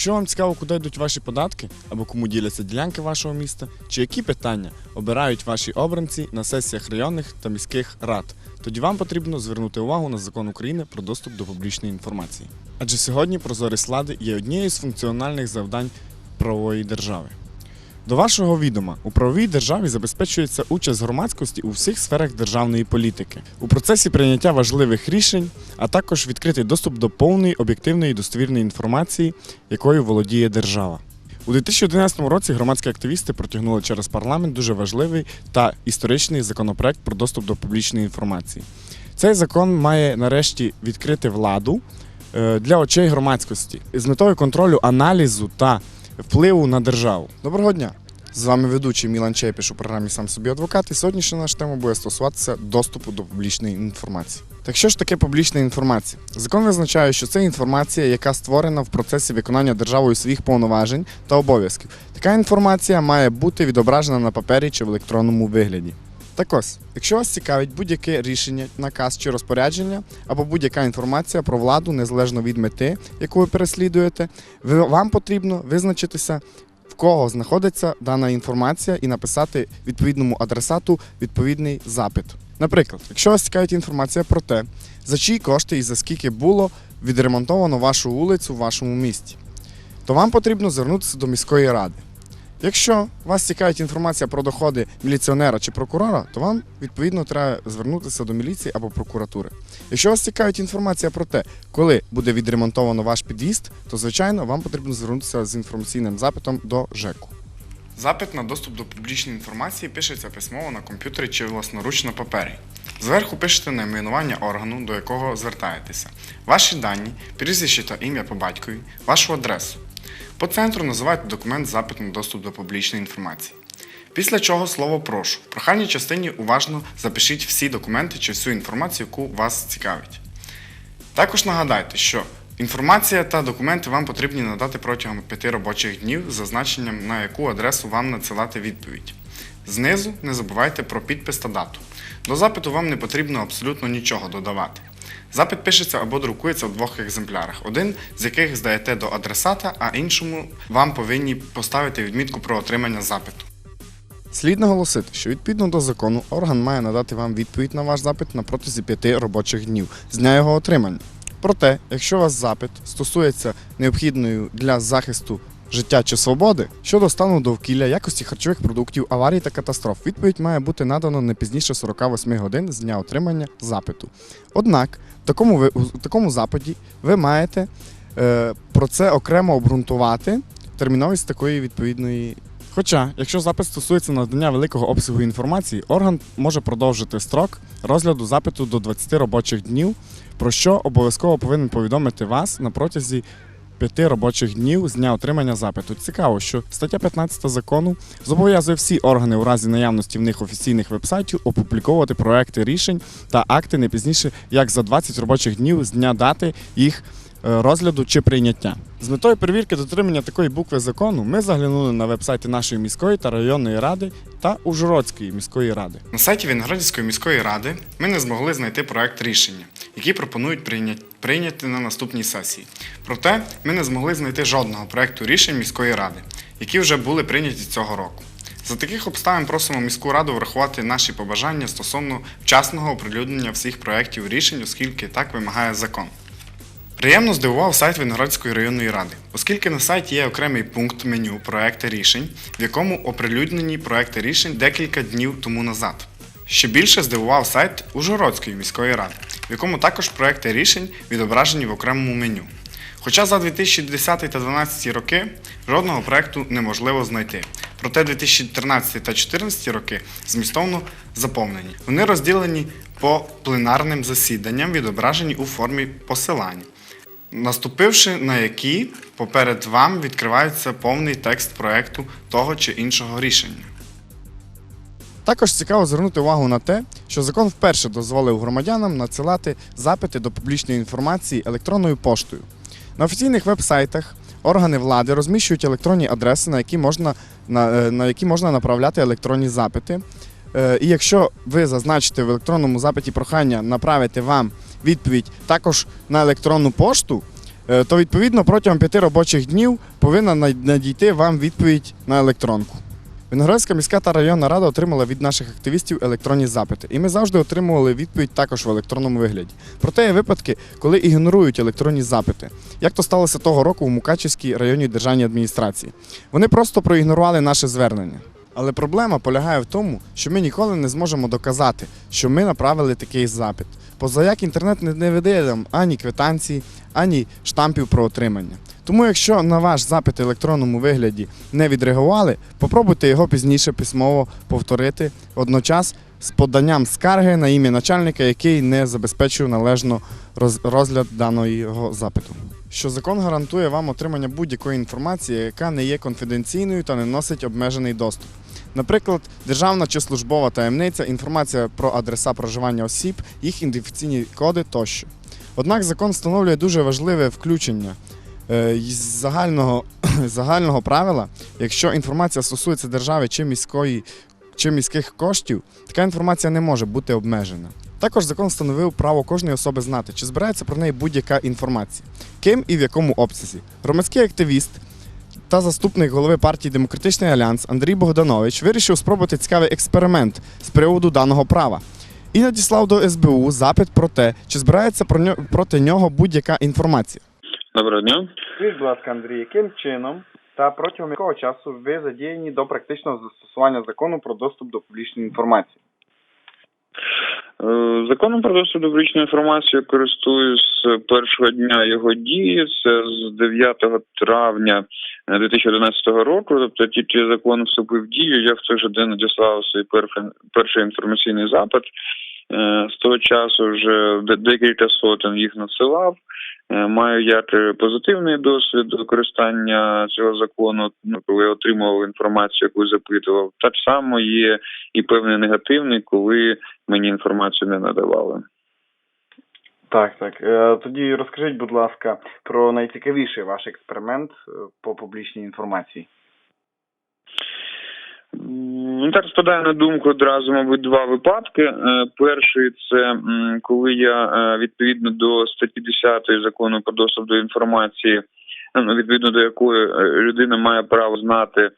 Якщо вам цікаво, куди йдуть ваші податки або кому діляться ділянки вашого міста, чи які питання обирають ваші обранці на сесіях районних та міських рад, тоді вам потрібно звернути увагу на закон України про доступ до публічної інформації. Адже сьогодні прозорість влади є однією з функціональних завдань правової держави. До вашого відома, у правовій державі забезпечується участь громадськості у всіх сферах державної політики, у процесі прийняття важливих рішень, а також відкритий доступ до повної об'єктивної і достовірної інформації, якою володіє держава. У 2011 році громадські активісти протягнули через парламент дуже важливий та історичний законопроект про доступ до публічної інформації. Цей закон має нарешті відкрити владу е, для очей громадськості з метою контролю аналізу та впливу на державу. Доброго дня! З вами ведучий Мілан Чепіш у програмі Сам собі адвокат. І сьогоднішня наша тема буде стосуватися доступу до публічної інформації. Так що ж таке публічна інформація? Закон визначає, що це інформація, яка створена в процесі виконання державою своїх повноважень та обов'язків. Така інформація має бути відображена на папері чи в електронному вигляді. Так ось, якщо вас цікавить будь-яке рішення, наказ чи розпорядження, або будь-яка інформація про владу, незалежно від мети, яку ви переслідуєте, вам потрібно визначитися, в кого знаходиться дана інформація, і написати відповідному адресату відповідний запит. Наприклад, якщо вас цікавить інформація про те, за чиї кошти і за скільки було відремонтовано вашу вулицю в вашому місті, то вам потрібно звернутися до міської ради. Якщо вас цікавить інформація про доходи міліціонера чи прокурора, то вам відповідно треба звернутися до міліції або прокуратури. Якщо вас цікавить інформація про те, коли буде відремонтовано ваш під'їзд, то звичайно вам потрібно звернутися з інформаційним запитом до ЖЕКу. Запит на доступ до публічної інформації пишеться письмово на комп'ютері чи власноруч на папері. Зверху пишете найменування органу, до якого звертаєтеся, ваші дані, прізвище та ім'я по батькові, вашу адресу. По центру називаєте документ запит на доступ до публічної інформації. Після чого слово прошу. В прохальній частині уважно запишіть всі документи чи всю інформацію, яку вас цікавить. Також нагадайте, що інформація та документи вам потрібні надати протягом 5 робочих днів з зазначенням, на яку адресу вам надсилати відповідь. Знизу не забувайте про підпис та дату. До запиту вам не потрібно абсолютно нічого додавати. Запит пишеться або друкується в двох екземплярах, один з яких здаєте до адресата, а іншому вам повинні поставити відмітку про отримання запиту. Слід наголосити, що відповідно до закону орган має надати вам відповідь на ваш запит на протязі 5 робочих днів з дня його отримання. Проте, якщо ваш запит стосується необхідної для захисту життя чи свободи щодо стану довкілля, якості харчових продуктів, аварій та катастроф, відповідь має бути надано не пізніше 48 годин з дня отримання запиту. Однак, в такому, ви- у такому запиті ви маєте е, про це окремо обґрунтувати терміновість такої відповідної Хоча, якщо запит стосується надання великого обсягу інформації, орган може продовжити строк розгляду запиту до 20 робочих днів, про що обов'язково повинен повідомити вас на протязі 5 робочих днів з дня отримання запиту. Цікаво, що стаття 15 закону зобов'язує всі органи у разі наявності в них офіційних вебсайтів опубліковувати проекти рішень та акти не пізніше як за 20 робочих днів з дня дати їх розгляду чи прийняття. З метою перевірки дотримання такої букви закону ми заглянули на вебсайти нашої міської та районної ради та Ужгородської міської ради. На сайті Віноградівської міської ради ми не змогли знайти проект рішення, який пропонують прийняти, на наступній сесії. Проте ми не змогли знайти жодного проекту рішень міської ради, які вже були прийняті цього року. За таких обставин просимо міську раду врахувати наші побажання стосовно вчасного оприлюднення всіх проєктів рішень, оскільки так вимагає закон. Приємно здивував сайт Виноградської районної ради, оскільки на сайті є окремий пункт меню проекти рішень, в якому оприлюднені проекти рішень декілька днів тому назад. Ще більше здивував сайт Ужгородської міської ради, в якому також проекти рішень відображені в окремому меню. Хоча за 2010 та 2012 роки жодного проекту неможливо знайти. Проте 2013 та 2014 роки змістовно заповнені. Вони розділені по пленарним засіданням, відображені у формі посилання наступивши на які поперед вам відкривається повний текст проекту того чи іншого рішення. Також цікаво звернути увагу на те, що закон вперше дозволив громадянам надсилати запити до публічної інформації електронною поштою. На офіційних веб-сайтах органи влади розміщують електронні адреси, на які можна, на, е, на які можна направляти електронні запити. Е, І якщо ви зазначите в електронному запиті прохання направити вам відповідь також на електронну пошту, е, то відповідно протягом п'яти робочих днів повинна надійти вам відповідь на електронку. Виноградська міська та районна рада отримала від наших активістів електронні запити, і ми завжди отримували відповідь також в електронному вигляді. Проте є випадки, коли ігнорують електронні запити. Як то сталося того року в Мукачівській районній державній адміністрації. Вони просто проігнорували наше звернення. Але проблема полягає в тому, що ми ніколи не зможемо доказати, що ми направили такий запит. Позаяк інтернет не, видає нам ані квитанції, ані штампів про отримання. Тому, якщо на ваш запит в електронному вигляді не відреагували, попробуйте його пізніше письмово повторити одночас з поданням скарги на ім'я начальника, який не забезпечив належно розгляд даного запиту. Що закон гарантує вам отримання будь-якої інформації, яка не є конфіденційною та не носить обмежений доступ. Наприклад, державна чи службова таємниця, інформація про адреса проживання осіб, їх ідентифікаційні коди тощо. Однак закон встановлює дуже важливе включення е, загального, загального правила, якщо інформація стосується держави чи міської чи міських коштів, така інформація не може бути обмежена. Також закон встановив право кожної особи знати, чи збирається про неї будь-яка інформація, ким і в якому обсязі. Громадський активіст та заступник голови партії Демократичний Альянс Андрій Богданович вирішив спробувати цікавий експеримент з приводу даного права і надіслав до СБУ запит про те, чи збирається про проти нього будь-яка інформація. Доброго дня. Скажіть, будь ласка, Андрій, яким чином та протягом якого часу ви задіяні до практичного застосування закону про доступ до публічної інформації? Е, Законом про доступ до публічної інформації користуюсь з першого дня його дії. Це з 9 травня е, 2011 року. Тобто тільки закон вступив в дію. Я в той же день надіслав свій перший інформаційний запит. Е, З того часу вже декілька сотень їх надсилав. Е, Маю е, позитивний досвід використання цього закону, ну, коли я отримував інформацію, яку запитував. Так само є і певний негативний, коли мені інформацію не надавали. Так, так. Е, Тоді розкажіть, будь ласка, про найцікавіший ваш експеримент е, по публічній інформації. Ну, так спадає на думку одразу, мабуть, два випадки. Е, Перший це коли я е, відповідно до статті 10 закону про доступ до інформації, ну, відповідно до якої е, людина має право знати,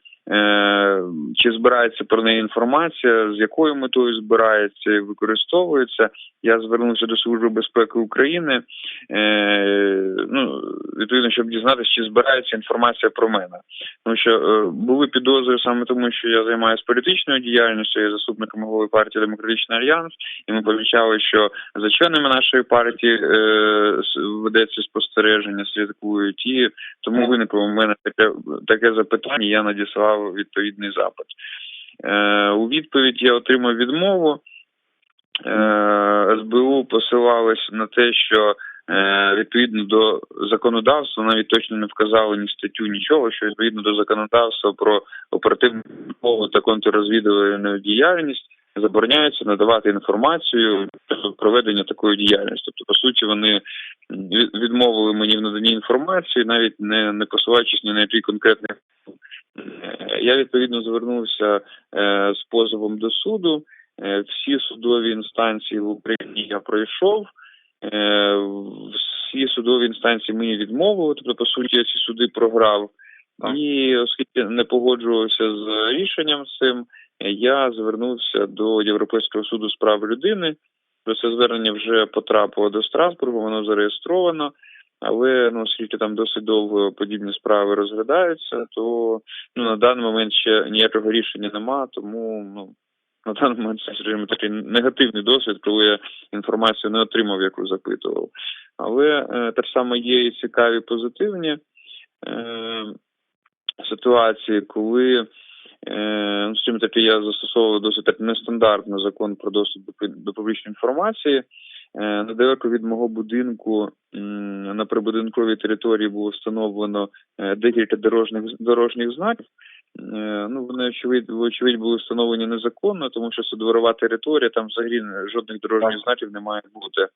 чи збирається про неї інформація, з якою метою збирається і використовується. Я звернувся до Служби безпеки України. Е, ну, відповідно, щоб дізнатися, чи збирається інформація про мене. Тому що е, були підозри саме тому, що я займаюся політичною діяльністю, я заступником голови партії Демократичний Альянс, і ми помічали, що за членами нашої партії е, ведеться спостереження, слідкують, і тому виникло у мене таке таке запитання. Я надіслав відповідний запит. Е, у відповідь я отримав відмову. Е, СБУ посилалось на те, що е, відповідно до законодавства навіть точно не вказали ні статтю, нічого, що відповідно до законодавства про оперативну та контррозвідувальну діяльність забороняється надавати інформацію про проведення такої діяльності. Тобто, по суті, вони відмовили мені в наданні інформації, навіть не, не посилаючись ні на який конкретний. Е, Я відповідно звернувся е, з позовом до суду. Е, Всі судові інстанції в Україні я пройшов. Всі судові інстанції мені відмовили, тобто, по суті, я ці суди програв. Так. І оскільки не погоджувався з рішенням цим, я звернувся до Європейського суду з прав людини. Про це звернення вже потрапило до Страсбургу, воно зареєстровано. Але ну, оскільки там досить довго подібні справи розглядаються, то ну, на даний момент ще ніякого рішення нема, тому ну, на даний момент скажімо, такий негативний досвід, коли я інформацію не отримав, яку запитував. Але е, так само є і цікаві позитивні е, ситуації, коли е, ну, скажімо таки, я застосовував досить так нестандартно закон про доступ до, до публічної інформації. Е, Недалеко від мого будинку на прибудинковій території було встановлено е, декілька дорожніх дорожніх знаків. Е, Ну, вони очевидь, очевидь були встановлені незаконно, тому що це дворова територія, там взагалі жодних дорожніх знаків не має бути.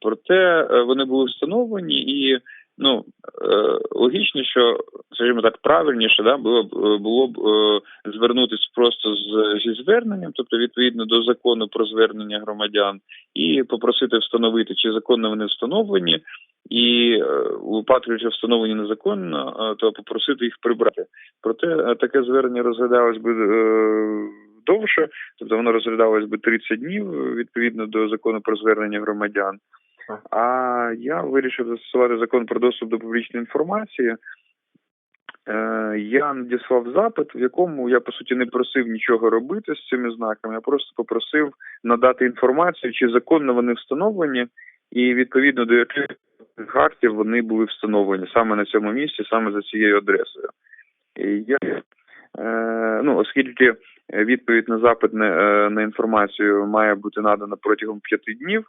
Проте вони були встановлені і ну е, логічно, що скажімо так, правильніше да було б е, було б е, звернутися просто з зі зверненням, тобто відповідно до закону про звернення громадян, і попросити встановити, чи законно вони встановлені, і у випадку, якщо встановлені незаконно, то попросити їх прибрати. Проте таке звернення розглядалось би довше, тобто воно розглядалось би 30 днів відповідно до закону про звернення громадян. А я вирішив застосувати закон про доступ до публічної інформації. Е, Я надіслав запит, в якому я по суті не просив нічого робити з цими знаками. Я просто попросив надати інформацію, чи законно вони встановлені, і відповідно до яких гартів вони були встановлені саме на цьому місці, саме за цією адресою. І я, е, ну, оскільки відповідь на запит на, е, на інформацію має бути надана протягом п'яти днів,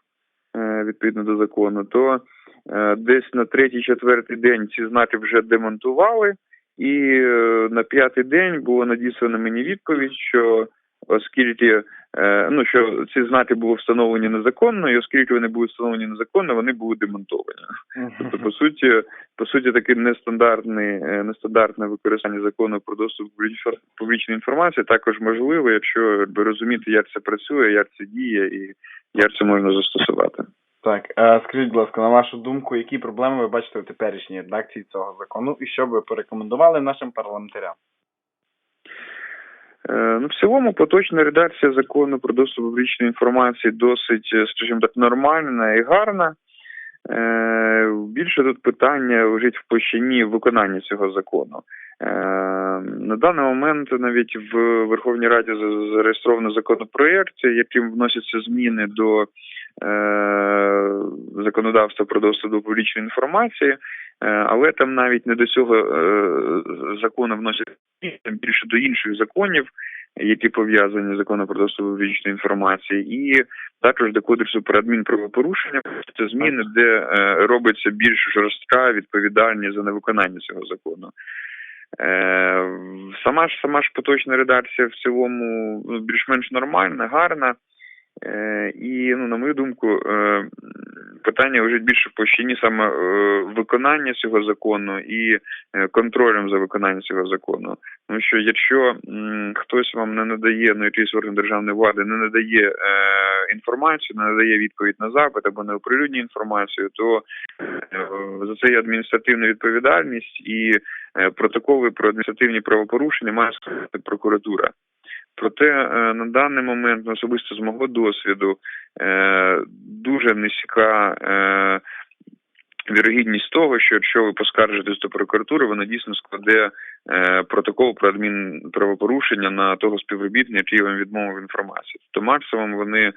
відповідно до закону, то е, десь на третій-четвертий день ці знаки вже демонтували, і е, на п'ятий день було надіслано мені відповідь, що оскільки е, ну що ці знаки були встановлені незаконно, і оскільки вони були встановлені незаконно, вони були демонтовані. Тобто, по суті, по суті, таке нестандартне, нестандартне використання закону про доступ до публіч- публічної інформації також можливе, якщо розуміти, як це працює, як це діє і як це можна застосувати. Так, е, скажіть, будь ласка, на вашу думку, які проблеми ви бачите в теперішній редакції цього закону і що б ви порекомендували нашим парламентарям? Е, Ну, в цілому, поточна редакція закону про доступ публічної інформації досить, е, скажімо так, нормальна і гарна. Е, Більше тут питання лежить в площині виконання цього закону. На даний момент навіть в Верховній Раді зареєстровано законопроєкт, яким вносяться зміни до законодавства про доступ до публічної інформації, але там навіть не до цього е, закону вносять там більше до інших законів, які пов'язані з законом про доступ до публічної інформації, і також до кодексу про адмінправопорушення. Це зміни, де е, робиться більш жорстка відповідальність за невиконання цього закону. Е, сама ж сама ж поточна редакція в цілому ну, більш-менш нормальна, гарна. Е, і, ну, на мою думку, е, питання лежить більше в площині саме е, виконання цього закону і контролем за виконанням цього закону. Тому що якщо хтось вам не надає, ну якийсь орган державної влади не надає інформацію, не надає відповідь на запит або не оприлюднює інформацію, то за це є адміністративна відповідальність і протоколи про адміністративні правопорушення має складати прокуратура. Проте е, на даний момент, особисто з мого досвіду, е, дуже низька е, вірогідність того, що якщо ви поскаржитесь до прокуратури, вона дійсно складе протокол про адмінправопорушення на того співробітника, який вам відмовив інформацію. То максимум вони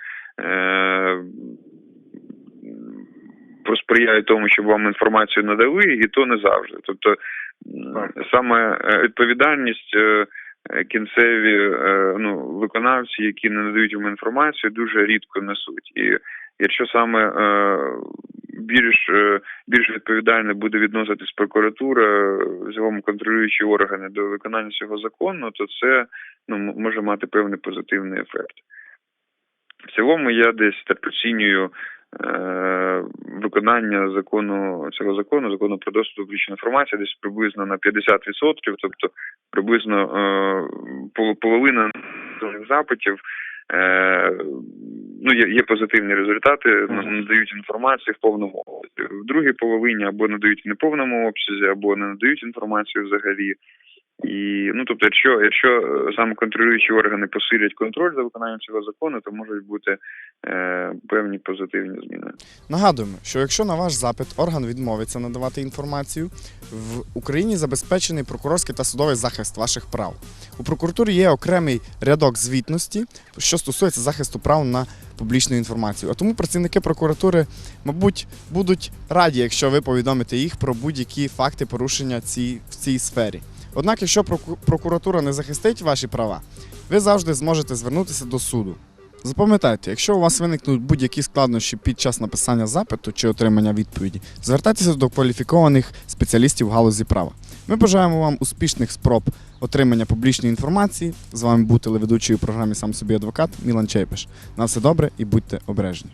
посприяють тому, щоб вам інформацію надали, і то не завжди. Тобто саме відповідальність. Е, Кінцеві е, ну, виконавці, які не надають вам інформацію, дуже рідко несуть. І якщо саме е, більш, більш відповідально буде відноситись прокуратура, цілому контролюючі органи до виконання цього закону, то це ну, може мати певний позитивний ефект. В цілому я десь так оцінюю виконання закону цього закону, закону про доступ до публічної інформації, десь приблизно на 50%, тобто приблизно е, половина запитів. Е, ну, є, є позитивні результати, надають інформацію в повному обсязі. В другій половині або надають в неповному обсязі, або не надають інформацію взагалі. І ну тобто, якщо якщо е, саме контролюючі органи посилять контроль за виконанням цього закону, то можуть бути е, певні позитивні зміни. Нагадуємо, що якщо на ваш запит орган відмовиться надавати інформацію, в Україні забезпечений прокурорський та судовий захист ваших прав. У прокуратурі є окремий рядок звітності, що стосується захисту прав на публічну інформацію. А тому працівники прокуратури, мабуть, будуть раді, якщо ви повідомите їх про будь-які факти порушення ці, в цій сфері. Однак, якщо прокуратура не захистить ваші права, ви завжди зможете звернутися до суду. Запам'ятайте, якщо у вас виникнуть будь-які складнощі під час написання запиту чи отримання відповіді, звертайтеся до кваліфікованих спеціалістів в галузі права. Ми бажаємо вам успішних спроб отримання публічної інформації. З вами був телеведучий у програмі Сам собі адвокат Мілан Чейпеш. На все добре і будьте обережні.